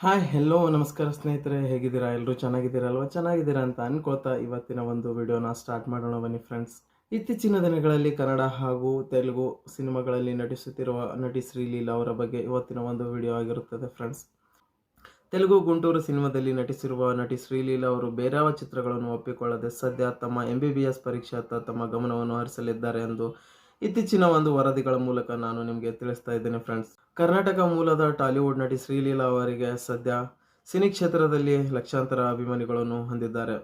Hi hello ನಮಸ್ಕಾರ ಸ್ನೇಹಿತರೆ, ಹೇಗಿದ್ದೀರಾ? ಎಲ್ಲರೂ ಚೆನ್ನಾಗಿದ್ದೀರಾ ಅಲ್ವಾ ಚೆನ್ನಾಗಿದ್ದೀರಾ ಅಂತ ಅನ್ಕೋತಾ ಇವತ್ತಿನ ಒಂದು ವಿಡಿಯೋನ ಸ್ಟಾರ್ಟ್ ಮಾಡೋಣ ಬನ್ನಿ ಫ್ರೆಂಡ್ಸ್ ಇತ್ತೀಚಿನ ದಿನಗಳಲ್ಲಿ ಕನ್ನಡ ಹಾಗೂ ತೆಲುಗು ಸಿನಿಮಾಗಳಲ್ಲಿ ನಟಿಸುತ್ತಿರುವ ನಟಿ ಶ್ರೀಲೀಲಾ ಅವರ ಬಗ್ಗೆ ಇವತ್ತಿನ ಒಂದು ವಿಡಿಯೋ ಆಗಿರುತ್ತದೆ ಫ್ರೆಂಡ್ಸ್ ತೆಲುಗು, ಗುಂಟೂರು ಸಿನಿಮಾದಲ್ಲಿ ನಟಿಸಿರುವ ನಟಿ ಶ್ರೀಲೀಲಾ ಅವರು ಬೇರಾವ ಚಿತ್ರಗಳನ್ನು ಒಪ್ಪಿಕೊಳ್ಳದೆ ಸದ್ಯ ತಮ್ಮ ಎಂ ಬಿ ಬಿ ಎಸ್ ಪರೀಕ್ಷೆಯತ್ತ ತಮ್ಮ ಗಮನವನ್ನು ಹರಿಸಲಿದ್ದಾರೆ ಎಂದು ಇತ್ತೀಚಿನ ಒಂದು ವರದಿಗಳ ಮೂಲಕ ನಾನು ನಿಮಗೆ ತಿಳಿಸ್ತಾ ಇದ್ದೇನೆ ಫ್ರೆಂಡ್ಸ್ ಕರ್ನಾಟಕ ಮೂಲದ ಟಾಲಿವುಡ್ ನಟಿ ಶ್ರೀಲೀಲಾ ಅವರಿಗೆ ಸದ್ಯ ಸಿನಿ ಕ್ಷೇತ್ರದಲ್ಲಿ ಲಕ್ಷಾಂತರ ಅಭಿಮಾನಿಗಳನ್ನು ಹೊಂದಿದ್ದಾರೆ.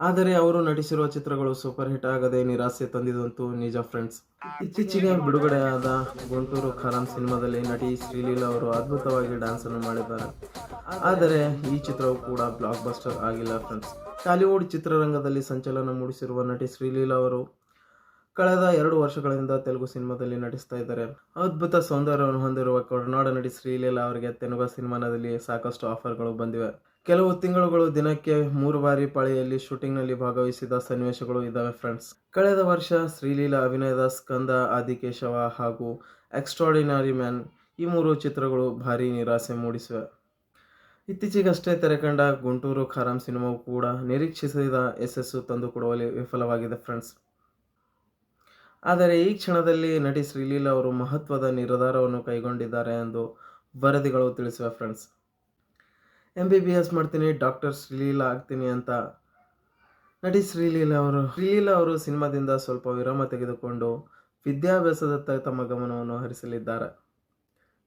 ಆದರೆ ಅವರು ನಟಿಸಿರುವ ಚಿತ್ರಗಳು ಸೂಪರ್ ಹಿಟ್ ಆಗದೆ ನಿರಾಸೆ ತಂದಿದಂತೂ ನಿಜ ಫ್ರೆಂಡ್ಸ್ ಇತ್ತೀಚೆಗೆ ಬಿಡುಗಡೆಯಾದ ಗುಂಟೂರು ಖರಾಮ್ ಸಿನಿಮಾದಲ್ಲಿ ನಟಿ ಶ್ರೀಲೀಲಾ ಅವರು ಅದ್ಭುತವಾಗಿ ಡ್ಯಾನ್ಸ್ ಅನ್ನು ಮಾಡಿದ್ದಾರೆ. ಆದರೆ ಈ ಚಿತ್ರವು ಕೂಡ ಬ್ಲಾಕ್ ಬಸ್ಟರ್ ಆಗಿಲ್ಲ ಫ್ರೆಂಡ್ಸ್ ಟಾಲಿವುಡ್ ಚಿತ್ರರಂಗದಲ್ಲಿ ಸಂಚಲನ ಮೂಡಿಸಿರುವ ನಟಿ ಶ್ರೀಲೀಲಾ ಅವರು ಕಳೆದ ಎರಡು ವರ್ಷಗಳಿಂದ ತೆಲುಗು ಸಿನಿಮಾದಲ್ಲಿ ನಟಿಸ್ತಾ ಇದ್ದಾರೆ. ಅದ್ಭುತ ಸೌಂದರ್ಯವನ್ನು ಹೊಂದಿರುವ ಕರುನಾಡ ನಟಿ ಶ್ರೀಲೀಲಾ ಅವರಿಗೆ ತೆಲುಗು ಸಿನಿಮಾದಲ್ಲಿ ಸಾಕಷ್ಟು ಆಫರ್ಗಳು ಬಂದಿವೆ. ಕೆಲವು ತಿಂಗಳುಗಳು ದಿನಕ್ಕೆ ಮೂರು ಬಾರಿ ಪಾಳಿಯಲ್ಲಿ ಶೂಟಿಂಗ್ನಲ್ಲಿ ಭಾಗವಹಿಸಿದ ಸನ್ನಿವೇಶಗಳು ಇದ್ದಾವೆ ಫ್ರೆಂಡ್ಸ್. ಕಳೆದ ವರ್ಷ ಶ್ರೀಲೀಲಾ ಅಭಿನಯದ ಸ್ಕಂದ, ಆದಿಕೇಶವ ಹಾಗೂ ಎಕ್ಸ್ಟ್ರಾಡಿನರಿ ಮ್ಯಾನ್ ಈ ಮೂರು ಚಿತ್ರಗಳು ಭಾರಿ ನಿರಾಸೆ ಮೂಡಿಸಿವೆ. ಇತ್ತೀಚೆಗಷ್ಟೇ ತೆರೆಕಂಡ ಗುಂಟೂರು ಖಾರಾಮ್ ಸಿನಿಮಾವು ಕೂಡ ನಿರೀಕ್ಷಿಸಿದ ಯಶಸ್ಸು ತಂದುಕೊಡುವಲ್ಲಿ ವಿಫಲವಾಗಿದೆ ಫ್ರೆಂಡ್ಸ್. ಆದರೆ ಈ ಕ್ಷಣದಲ್ಲಿ ನಟಿ ಶ್ರೀಲೀಲಾ ಅವರು ಮಹತ್ವದ ನಿರ್ಧಾರವನ್ನು ಕೈಗೊಂಡಿದ್ದಾರೆ ಎಂದು ವರದಿಗಳು ತಿಳಿಸಿವೆ friends. M B B S ಮಾಡ್ತೀನಿ, ಡಾಕ್ಟರ್ ಶ್ರೀಲೀಲಾ ಆಗ್ತೀನಿ ಅಂತ ನಟಿ ಶ್ರೀಲೀಲಾ ಅವರು. ಶ್ರೀಲೀಲಾ ಅವರು ಸಿನಿಮಾದಿಂದ ಸ್ವಲ್ಪ ವಿರಾಮ ತೆಗೆದುಕೊಂಡು ವಿದ್ಯಾಭ್ಯಾಸದತ್ತ ತಮ್ಮ ಗಮನವನ್ನು ಹರಿಸಲಿದ್ದಾರೆ.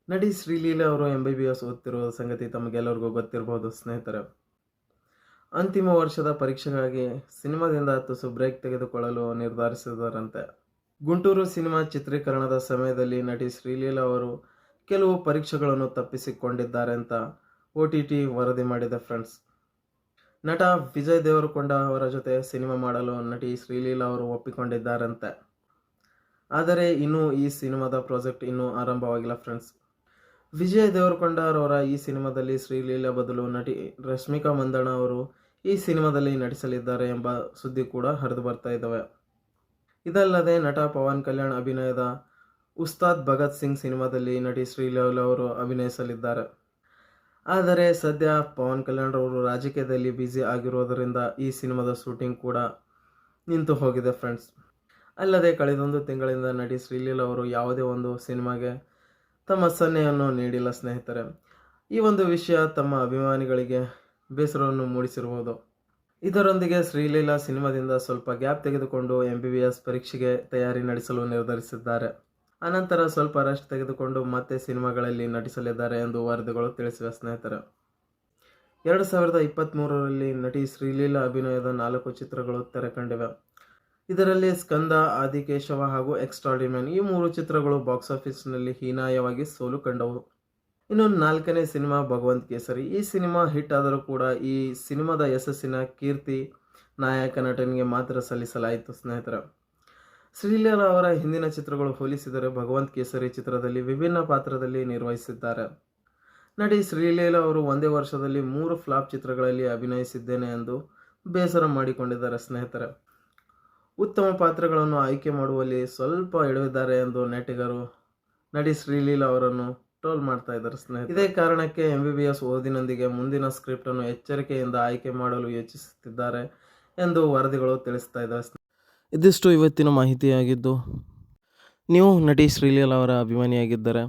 ನಟಿ ಶ್ರೀಲೀಲಾ ಅವರು ಎಂ ಬಿ ಬಿ ಎಸ್ ಓದ್ತಿರುವ ಸಂಗತಿ ತಮಗೆಲ್ಲರಿಗೂ ಗೊತ್ತಿರಬಹುದು ಸ್ನೇಹಿತರೆ. ಅಂತಿಮ ವರ್ಷದ ಪರೀಕ್ಷೆಗಾಗಿ ಸಿನಿಮಾದಿಂದ ತುಸು ಬ್ರೇಕ್ ತೆಗೆದುಕೊಳ್ಳಲು ನಿರ್ಧರಿಸಿದರಂತೆ. ಗುಂಟೂರು ಸಿನಿಮಾ ಚಿತ್ರೀಕರಣದ ಸಮಯದಲ್ಲಿ ನಟಿ ಶ್ರೀಲೀಲಾ ಅವರು ಕೆಲವು ಪರೀಕ್ಷೆಗಳನ್ನು ತಪ್ಪಿಸಿಕೊಂಡಿದ್ದಾರೆ ಅಂತ ಒ ಟಿ ಟಿ ವರದಿ ಮಾಡಿದೆ ಫ್ರೆಂಡ್ಸ್. ನಟ ವಿಜಯ್ ದೇವರಕೊಂಡ ಅವರ ಜೊತೆ ಸಿನಿಮಾ ಮಾಡಲು ನಟಿ ಶ್ರೀಲೀಲಾ ಅವರು ಒಪ್ಪಿಕೊಂಡಿದ್ದಾರಂತೆ. ಆದರೆ ಇನ್ನೂ ಈ ಸಿನಿಮಾದ ಪ್ರಾಜೆಕ್ಟ್ ಇನ್ನೂ ಆರಂಭವಾಗಿಲ್ಲ ಫ್ರೆಂಡ್ಸ್. ವಿಜಯ್ ದೇವರಕೊಂಡ ಅವರ ಈ ಸಿನಿಮಾದಲ್ಲಿ ಶ್ರೀಲೀಲಾ ಬದಲು ನಟಿ ರಶ್ಮಿಕಾ ಮಂದಣ್ಣ ಅವರು ಈ ಸಿನಿಮಾದಲ್ಲಿ ನಟಿಸಲಿದ್ದಾರೆ ಎಂಬ ಸುದ್ದಿ ಕೂಡ ಹರಿದು ಬರ್ತಾ ಇದ್ದಾವೆ. ಇದಲ್ಲದೆ ನಟ ಪವನ್ ಕಲ್ಯಾಣ್ ಅಭಿನಯದ ಉಸ್ತಾದ್ ಭಗತ್ ಸಿಂಗ್ ಸಿನಿಮಾದಲ್ಲಿ ನಟಿ ಶ್ರೀಲೌಲ್ ಅವರು ಅಭಿನಯಿಸಲಿದ್ದಾರೆ. ಆದರೆ ಸದ್ಯ ಪವನ್ ಕಲ್ಯಾಣ್ ಅವರು ರಾಜಕೀಯದಲ್ಲಿ ಬ್ಯುಸಿ ಆಗಿರೋದರಿಂದ ಈ ಸಿನಿಮಾದ ಶೂಟಿಂಗ್ ಕೂಡ ನಿಂತು ಹೋಗಿದೆ ಫ್ರೆಂಡ್ಸ್. ಅಲ್ಲದೆ ಕಳೆದೊಂದು ತಿಂಗಳಿಂದ ನಟಿ ಶ್ರೀಲೀಲ್ ಅವರು ಯಾವುದೇ ಒಂದು ಸಿನಿಮಾಗೆ ತಮ್ಮ ಸನ್ನೆಯನ್ನು ನೀಡಿಲ್ಲ ಸ್ನೇಹಿತರೆ. ಈ ಒಂದು ವಿಷಯ ತಮ್ಮ ಅಭಿಮಾನಿಗಳಿಗೆ ಬೇಸರವನ್ನು ಮೂಡಿಸಿರುವುದು. ಇದರೊಂದಿಗೆ ಶ್ರೀಲೀಲಾ ಸಿನಿಮಾದಿಂದ ಸ್ವಲ್ಪ ಗ್ಯಾಪ್ ತೆಗೆದುಕೊಂಡು ಎಂ ಬಿ ಬಿ ಎಸ್ ಪರೀಕ್ಷೆಗೆ ತಯಾರಿ ನಡೆಸಲು ನಿರ್ಧರಿಸಿದ್ದಾರೆ. ಅನಂತರ ಸ್ವಲ್ಪ ರೆಸ್ಟ್ ತೆಗೆದುಕೊಂಡು ಮತ್ತೆ ಸಿನಿಮಾಗಳಲ್ಲಿ ನಟಿಸಲಿದ್ದಾರೆ ಎಂದು ವರದಿಗಳು ತಿಳಿಸಿವೆ ಸ್ನೇಹಿತರೆ. ಎರಡು ಸಾವಿರದ ಇಪ್ಪತ್ತ್ಮೂರರಲ್ಲಿ ನಟಿ ಶ್ರೀಲೀಲಾ ಅಭಿನಯದ ನಾಲ್ಕು ಚಿತ್ರಗಳು ತೆರೆಕಂಡಿವೆ. ಇದರಲ್ಲಿ ಸ್ಕಂದ, ಆದಿಕೇಶವ ಹಾಗೂ ಎಕ್ಸ್ಟ್ರಾಡಿಮ್ಯಾನ್ ಈ ಮೂರು ಚಿತ್ರಗಳು ಬಾಕ್ಸ್ ಆಫೀಸ್ನಲ್ಲಿ ಹೀನಾಯವಾಗಿ ಸೋಲು ಕಂಡವು. ಇನ್ನು ನಾಲ್ಕನೇ ಸಿನಿಮಾ, ಭಗವಂತ್ ಕೇಸರಿ. ಈ ಸಿನಿಮಾ ಹಿಟ್ ಆದರೂ ಕೂಡ ಈ ಸಿನಿಮಾದ ಯಶಸ್ಸಿನ ಕೀರ್ತಿ ನಾಯಕ ನಟನಿಗೆ ಮಾತ್ರ ಸಲ್ಲಿಸಲಾಯಿತು, ಸ್ನೇಹಿತರ. ಶ್ರೀಲೀಲಾ ಅವರ ಹಿಂದಿನ ಚಿತ್ರಗಳು ಹೋಲಿಸಿದರೆ ಭಗವಂತ್ ಕೇಸರಿ ಚಿತ್ರದಲ್ಲಿ ವಿಭಿನ್ನ ಪಾತ್ರದಲ್ಲಿ ನಿರ್ವಹಿಸಿದ್ದಾರೆ. ನಟಿ ಶ್ರೀಲೀಲಾ ಅವರು ಒಂದೇ ವರ್ಷದಲ್ಲಿ ಮೂರು ಫ್ಲಾಪ್ ಚಿತ್ರಗಳಲ್ಲಿ ಅಭಿನಯಿಸಿದ್ದೇನೆ ಎಂದು ಬೇಸರ ಮಾಡಿಕೊಂಡಿದ್ದಾರೆ, ಸ್ನೇಹಿತರೆ. ಉತ್ತಮ ಪಾತ್ರಗಳನ್ನು ಆಯ್ಕೆ ಮಾಡುವಲ್ಲಿ ಸ್ವಲ್ಪ ಎಡವಿದ್ದಾರೆ ಎಂದು ನಟಿಗರು, ನಟಿ ಶ್ರೀಲೀಲಾ ಅವರನ್ನು ಟ್ರೋಲ್ ಮಾಡ್ತಾ ಇದ್ದಾರೆ ಸ್ನೇಹಿತರೆ. ಇದೇ ಕಾರಣಕ್ಕೆ ಎಂ ಬಿ ಬಿ ಎಸ್ ಓದಿನೊಂದಿಗೆ ಮುಂದಿನ ಸ್ಕ್ರಿಪ್ಟ್ ಅನ್ನು ಎಚ್ಚರಿಕೆಯಿಂದ ಆಯ್ಕೆ ಮಾಡಲು ಯೋಚಿಸುತ್ತಿದ್ದಾರೆ ಎಂದು ವರದಿಗಳು ತಿಳಿಸ್ತಾ ಇದ್ದಾರೆ ಇದಿಷ್ಟು ಇವತ್ತಿನ ಮಾಹಿತಿಯಾಗಿದ್ದು ನೀವು ನಟಿ ಶ್ರೀಲೀಲಾ ಅವರ ಅಭಿಮಾನಿಯಾಗಿದ್ದರೆ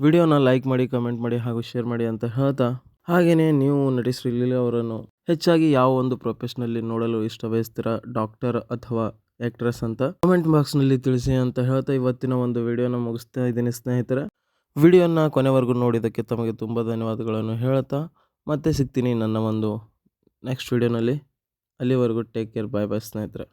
ವಿಡಿಯೋನ ಲೈಕ್ ಮಾಡಿ ಕಮೆಂಟ್ ಮಾಡಿ ಹಾಗೂ ಶೇರ್ ಮಾಡಿ ಅಂತ ಹೇಳ್ತಾ ಹಾಗೆಯೇ ನೀವು ನಟಿ ಶ್ರೀಲೀಲಾ ಅವರನ್ನು ಹೆಚ್ಚಾಗಿ ಯಾವ ಒಂದು ಪ್ರೊಫೆಷ್ನಲ್ಲಿ ನೋಡಲು ಇಷ್ಟ ಬಯಸ್ತೀರಾ ಡಾಕ್ಟರ್ ಅಥವಾ ಆ್ಯಕ್ಟ್ರೆಸ್ ಅಂತ? ಕಮೆಂಟ್ ಬಾಕ್ಸ್ನಲ್ಲಿ ತಿಳಿಸಿ ಅಂತ ಹೇಳ್ತಾ ಇವತ್ತಿನ ಒಂದು ವಿಡಿಯೋನ ಮುಗಿಸ್ತಾ ಇದ್ದೀನಿ ಸ್ನೇಹಿತರೆ. ವಿಡಿಯೋನ ಕೊನೆವರೆಗೂ ನೋಡಿದ್ದಕ್ಕೆ ತಮಗೆ ತುಂಬ ಧನ್ಯವಾದಗಳನ್ನು ಹೇಳ್ತಾ ಮತ್ತೆ ಸಿಗ್ತೀನಿ ನನ್ನ ಒಂದು ನೆಕ್ಸ್ಟ್ ವಿಡಿಯೋನಲ್ಲಿ ಅಲ್ಲಿವರೆಗೂ ಟೇಕ್ ಕೇರ್ ಬಾಯ್ ಬಾಯ್ ಸ್ನೇಹಿತರೆ.